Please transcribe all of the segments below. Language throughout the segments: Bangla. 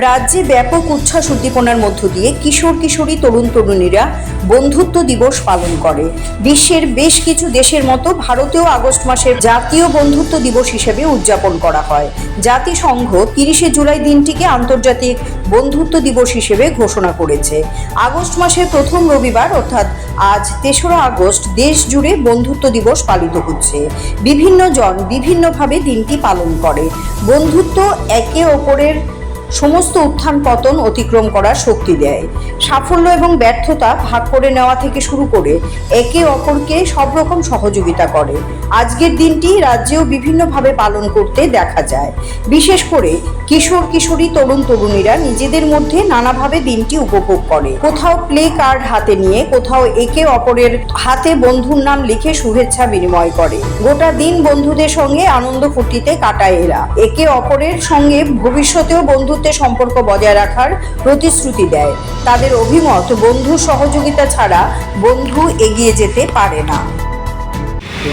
রাজ্যে ব্যাপক উচ্ছ্বাস উদ্দীপনার মধ্য দিয়ে কিশোর কিশোরী, তরুণ তরুণীরা বন্ধুত্ব দিবস পালন করে। বিশ্বের বেশ কিছু দেশের মতো ভারতেও আগস্ট মাসের জাতীয় বন্ধুত্ব দিবস হিসেবে উদযাপন করা হয়। জাতিসংঘ তিরিশে জুলাই দিনটিকে আন্তর্জাতিক বন্ধুত্ব দিবস হিসেবে ঘোষণা করেছে। আগস্ট মাসের প্রথম রবিবার, অর্থাৎ আজ তেসরা আগস্ট দেশ জুড়ে বন্ধুত্ব দিবস পালিত হচ্ছে। বিভিন্ন জন বিভিন্নভাবে দিনটি পালন করে। বন্ধুত্ব একে অপরের সমস্ত উত্থান পতন অতিক্রম করার শক্তি দেয়। সাফল্য এবং ব্যর্থতা ভাগ করে নেওয়া থেকে শুরু করে একে অপরকে সব রকম সহযোগিতা করে। আজকের দিনটি রাজ্যেও বিভিন্নভাবে পালন করতে দেখা যায়। বিশেষ করে কিশোর, কিশোরী, তরুণ, তরুণীরা নিজেদের মধ্যে নানাভাবে দিনটি উপভোগ করে। কোথাও প্লে কার্ড হাতে নিয়ে কোথাও একে অপরের হাতে বন্ধুর নাম লিখে শুভেচ্ছা বিনিময় করে। গোটা দিন বন্ধুদের সঙ্গে আনন্দ ফুর্তিতে কাটায় এরা। একে অপরের সঙ্গে ভবিষ্যতেও বন্ধুত্বের সম্পর্ক বজায় রাখার প্রতিশ্রুতি দেয়। তাদের অভিমত বন্ধু সহযোগিতা ছাড়া বন্ধু এগিয়ে যেতে পারে না।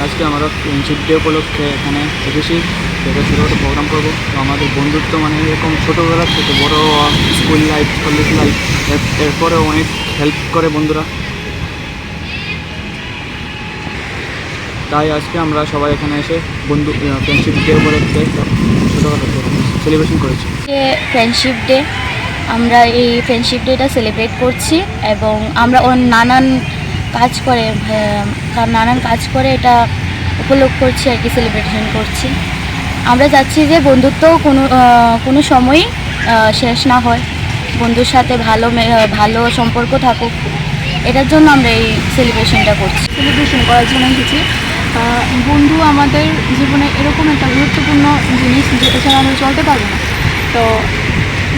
আজকে আমরা ফ্রেন্ডশিপ ডে উপলক্ষে এখানে এসেছি। একটা ছোটোখাটো প্রোগ্রাম করব। তো আমাদের বন্ধুত্ব মানে এরকম ছোটোবেলার থেকে বড় স্কুল লাইফ কলেজ লাইফ এরপরে অনেক হেল্প করে বন্ধুরা। তাই আজকে আমরা সবাই এখানে এসে বন্ধু ফ্রেন্ডশিপ ডে উপলক্ষে ছোটোখাটো সেলিব্রেশন করেছি। যে ফ্রেন্ডশিপ ডে আমরা এই ফ্রেন্ডশিপ ডেটা সেলিব্রেট করছি এবং আমরা ওর নানান কাজ করে নানান কাজ করে এটা উপলোগ করছি আর কি সেলিব্রেশন করছি। আমরা চাচ্ছি যে বন্ধুত্ব কোনো কোনো সময়ই শেষ না হয়। বন্ধুর সাথে ভালো ভালো সম্পর্ক থাকুক। এটার জন্য আমরা এই সেলিব্রেশনটা করছি। সেলিব্রেশন করার জন্য এসেছি বন্ধু আমাদের জীবনে এরকম একটা গুরুত্বপূর্ণ জিনিস যে এছাড়া আমরা চলতে পারব না। তো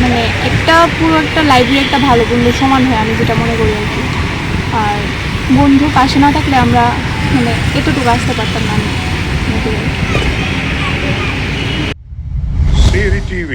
মানে একটা পুরো একটা লাইফে একটা ভালো বন্ধুর সমান হয় আমি যেটা মনে করি আর কি। আর বন্ধু পাশে না থাকলে আমরা মানে এতটুকু আসতে পারতাম না আমি মনে করি আর কি। Siri TV,